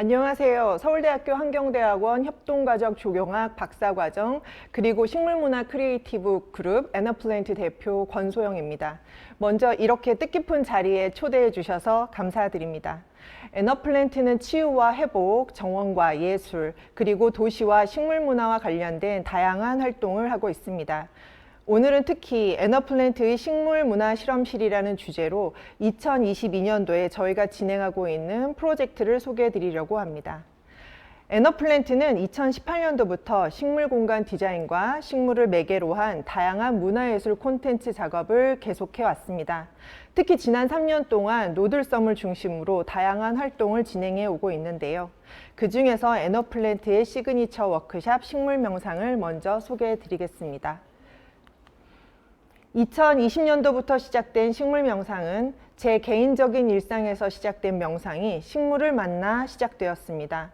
안녕하세요. 서울대학교 환경대학원 협동가족 조경학 박사과정 그리고 식물문화 크리에이티브 그룹 에너플랜트 대표 권소영입니다. 먼저 이렇게 뜻깊은 자리에 초대해 주셔서 감사드립니다. 에너플랜트는 치유와 회복, 정원과 예술, 그리고 도시와 식물문화와 관련된 다양한 활동을 하고 있습니다. 오늘은 특히 에너플랜트의 식물 문화 실험실이라는 주제로 2022년도에 저희가 진행하고 있는 프로젝트를 소개해 드리려고 합니다. 에너플랜트는 2018년도부터 식물 공간 디자인과 식물을 매개로 한 다양한 문화예술 콘텐츠 작업을 계속해 왔습니다. 특히 지난 3년 동안 노들섬을 중심으로 다양한 활동을 진행해 오고 있는데요. 그 중에서 에너플랜트의 시그니처 워크샵 식물 명상을 먼저 소개해 드리겠습니다. 2020년도부터 시작된 식물 명상은 제 개인적인 일상에서 시작된 명상이 식물을 만나 시작되었습니다.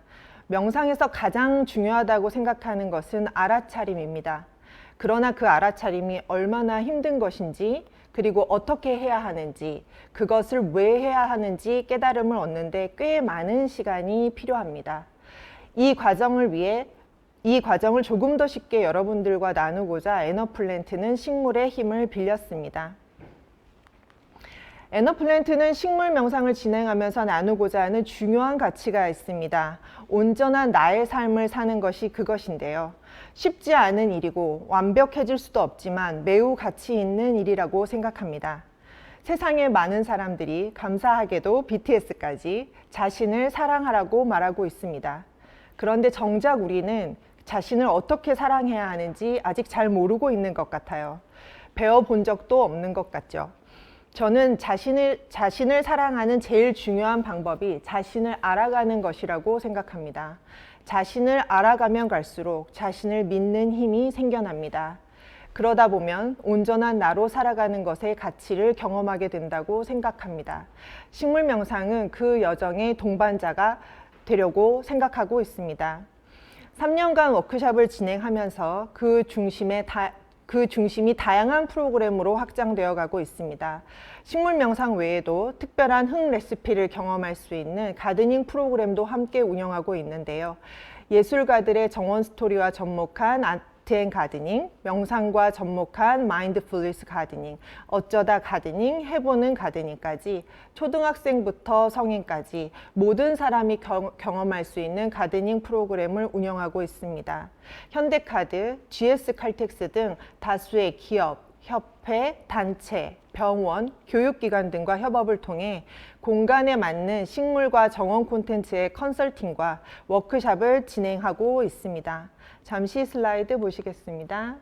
명상에서 가장 중요하다고 생각하는 것은 알아차림입니다. 그러나 그 알아차림이 얼마나 힘든 것인지, 그리고 어떻게 해야 하는지, 그것을 왜 해야 하는지 깨달음을 얻는데 꽤 많은 시간이 필요합니다. 이 과정을 위해 이 과정을 조금 더 쉽게 여러분들과 나누고자 에너플랜트는 식물의 힘을 빌렸습니다. 에너플랜트는 식물 명상을 진행하면서 나누고자 하는 중요한 가치가 있습니다. 온전한 나의 삶을 사는 것이 그것인데요. 쉽지 않은 일이고 완벽해질 수도 없지만 매우 가치 있는 일이라고 생각합니다. 세상의 많은 사람들이 감사하게도 BTS까지 자신을 사랑하라고 말하고 있습니다. 그런데 정작 우리는 자신을 어떻게 사랑해야 하는지 아직 잘 모르고 있는 것 같아요. 배워본 적도 없는 것 같죠. 저는 자신을, 자신을 사랑하는 제일 중요한 방법이 자신을 알아가는 것이라고 생각합니다. 자신을 알아가면 갈수록 자신을 믿는 힘이 생겨납니다. 그러다 보면 온전한 나로 살아가는 것의 가치를 경험하게 된다고 생각합니다. 식물 명상은 그 여정의 동반자가 되려고 생각하고 있습니다. 3년간 워크샵을 진행하면서 그 중심에 다, 그 중심이 다양한 프로그램으로 확장되어 가고 있습니다. 식물 명상 외에도 특별한 흙 레시피를 경험할 수 있는 가드닝 프로그램도 함께 운영하고 있는데요. 예술가들의 정원 스토리와 접목한 아트앤 가드닝, 명상과 접목한 마인드풀리스 가드닝, 어쩌다 가드닝, 해보는 가드닝까지 초등학생부터 성인까지 모든 사람이 경, 경험할 수 있는 가드닝 프로그램을 운영하고 있습니다. 현대카드, GS칼텍스 등 다수의 기업, 협회, 단체, 병원, 교육기관 등과 협업을 통해 공간에 맞는 식물과 정원 콘텐츠의 컨설팅과 워크샵을 진행하고 있습니다. 잠시 슬라이드 보시겠습니다.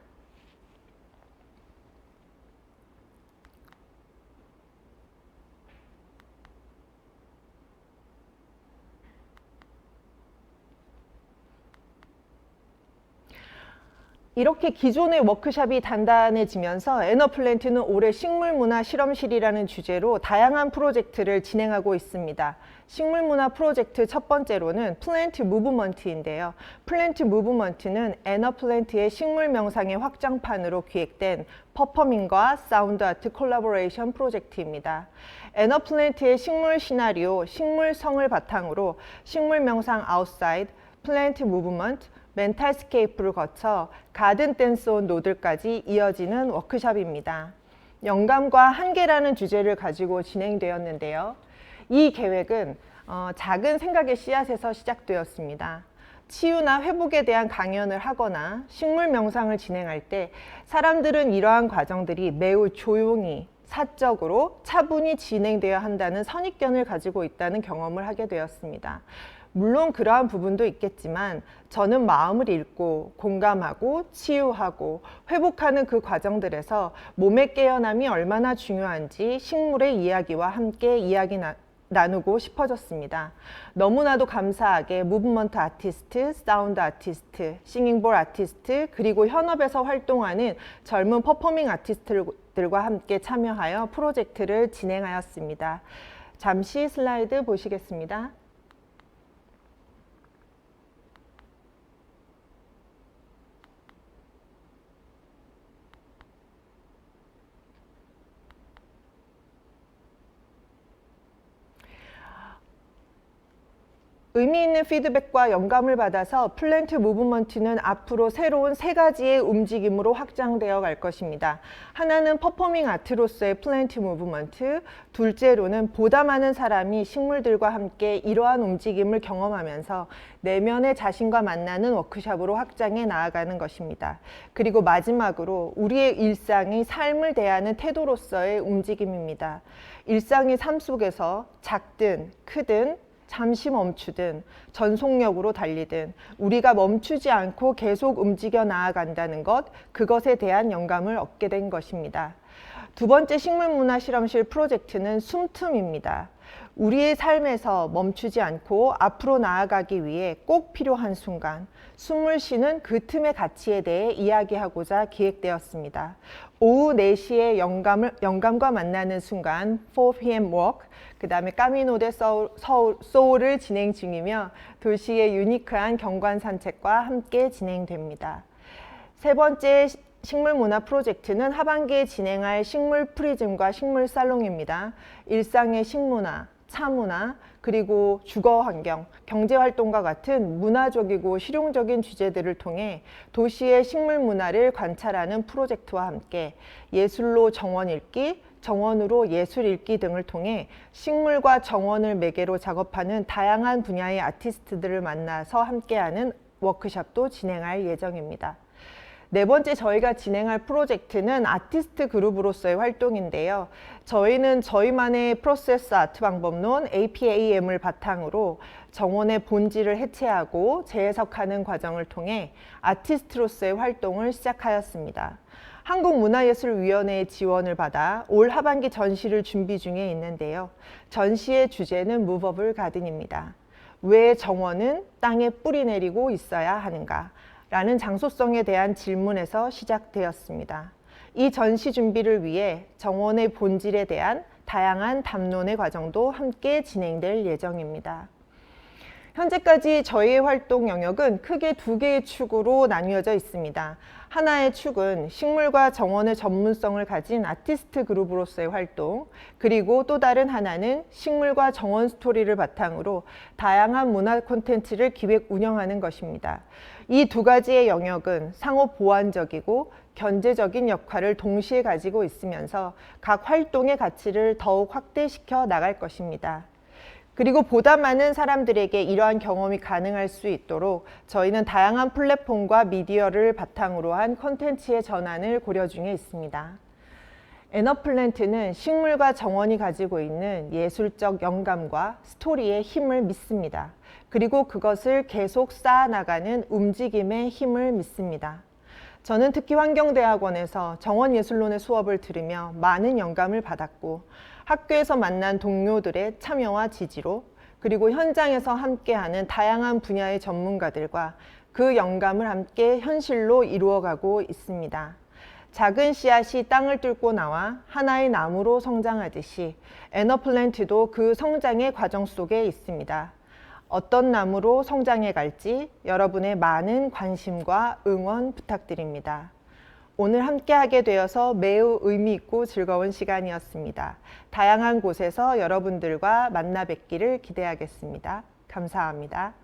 이렇게 기존의 워크샵이 단단해지면서 에너플랜트는 올해 식물문화 실험실이라는 주제로 다양한 프로젝트를 진행하고 있습니다. 식물문화 프로젝트 첫 번째로는 플랜트 무브먼트인데요. 플랜트 무브먼트는 에너플랜트의 식물 명상의 확장판으로 기획된 퍼포밍과 사운드 아트 콜라보레이션 프로젝트입니다. 에너플랜트의 식물 시나리오, 식물성을 바탕으로 식물 명상 아웃사이드, 플랜트 무브먼트, 멘탈스케이프를 거쳐 가든 댄스 온 노들까지 이어지는 워크샵입니다. 영감과 한계라는 주제를 가지고 진행되었는데요. 이 계획은 어, 작은 생각의 씨앗에서 시작되었습니다. 치유나 회복에 대한 강연을 하거나 식물 명상을 진행할 때 사람들은 이러한 과정들이 매우 조용히 사적으로 차분히 진행되어야 한다는 선입견을 가지고 있다는 경험을 하게 되었습니다. 물론 그러한 부분도 있겠지만 저는 마음을 읽고 공감하고 치유하고 회복하는 그 과정들에서 몸의 깨어남이 얼마나 중요한지 식물의 이야기와 함께 이야기 나, 나누고 싶어졌습니다. 너무나도 감사하게 무브먼트 아티스트, 사운드 아티스트, 싱잉볼 아티스트, 그리고 현업에서 활동하는 젊은 퍼포밍 아티스트들과 함께 참여하여 프로젝트를 진행하였습니다. 잠시 슬라이드 보시겠습니다. 의미 있는 피드백과 영감을 받아서 플랜트 무브먼트는 앞으로 새로운 세 가지의 움직임으로 확장되어 갈 것입니다. 하나는 퍼포밍 아트로서의 플랜트 무브먼트, 둘째로는 보다 많은 사람이 식물들과 함께 이러한 움직임을 경험하면서 내면의 자신과 만나는 워크샵으로 확장해 나아가는 것입니다. 그리고 마지막으로 우리의 일상이 삶을 대하는 태도로서의 움직임입니다. 일상의 삶 속에서 작든 크든 잠시 멈추든 전속력으로 달리든 우리가 멈추지 않고 계속 움직여 나아간다는 것, 그것에 대한 영감을 얻게 된 것입니다. 두 번째 식물문화 실험실 프로젝트는 숨틈입니다. 우리의 삶에서 멈추지 않고 앞으로 나아가기 위해 꼭 필요한 순간, 숨을 쉬는 그 틈의 가치에 대해 이야기하고자 기획되었습니다. 오후 4시에 영감을, 영감과 만나는 순간 4pm walk, 그 다음에 까미노데 소울, 서울, 소울을 진행 중이며 도시의 유니크한 경관 산책과 함께 진행됩니다. 세 번째 시- 식물 문화 프로젝트는 하반기에 진행할 식물 프리즘과 식물 살롱입니다. 일상의 식문화, 차문화, 그리고 주거 환경, 경제 활동과 같은 문화적이고 실용적인 주제들을 통해 도시의 식물 문화를 관찰하는 프로젝트와 함께 예술로 정원 읽기, 정원으로 예술 읽기 등을 통해 식물과 정원을 매개로 작업하는 다양한 분야의 아티스트들을 만나서 함께하는 워크샵도 진행할 예정입니다. 네 번째 저희가 진행할 프로젝트는 아티스트 그룹으로서의 활동인데요. 저희는 저희만의 프로세스 아트 방법론 APAM을 바탕으로 정원의 본질을 해체하고 재해석하는 과정을 통해 아티스트로서의 활동을 시작하였습니다. 한국문화예술위원회의 지원을 받아 올 하반기 전시를 준비 중에 있는데요. 전시의 주제는 무버블 가든입니다. 왜 정원은 땅에 뿌리 내리고 있어야 하는가? 라는 장소성에 대한 질문에서 시작되었습니다. 이 전시 준비를 위해 정원의 본질에 대한 다양한 담론의 과정도 함께 진행될 예정입니다. 현재까지 저희의 활동 영역은 크게 두 개의 축으로 나뉘어져 있습니다. 하나의 축은 식물과 정원의 전문성을 가진 아티스트 그룹으로서의 활동, 그리고 또 다른 하나는 식물과 정원 스토리를 바탕으로 다양한 문화 콘텐츠를 기획 운영하는 것입니다. 이 두 가지의 영역은 상호 보완적이고 견제적인 역할을 동시에 가지고 있으면서 각 활동의 가치를 더욱 확대시켜 나갈 것입니다. 그리고 보다 많은 사람들에게 이러한 경험이 가능할 수 있도록 저희는 다양한 플랫폼과 미디어를 바탕으로 한 콘텐츠의 전환을 고려 중에 있습니다. 에너플랜트는 식물과 정원이 가지고 있는 예술적 영감과 스토리의 힘을 믿습니다. 그리고 그것을 계속 쌓아나가는 움직임의 힘을 믿습니다. 저는 특히 환경대학원에서 정원예술론의 수업을 들으며 많은 영감을 받았고 학교에서 만난 동료들의 참여와 지지로 그리고 현장에서 함께하는 다양한 분야의 전문가들과 그 영감을 함께 현실로 이루어가고 있습니다. 작은 씨앗이 땅을 뚫고 나와 하나의 나무로 성장하듯이 에너플랜트도 그 성장의 과정 속에 있습니다. 어떤 나무로 성장해 갈지 여러분의 많은 관심과 응원 부탁드립니다. 오늘 함께하게 되어서 매우 의미 있고 즐거운 시간이었습니다. 다양한 곳에서 여러분들과 만나 뵙기를 기대하겠습니다. 감사합니다.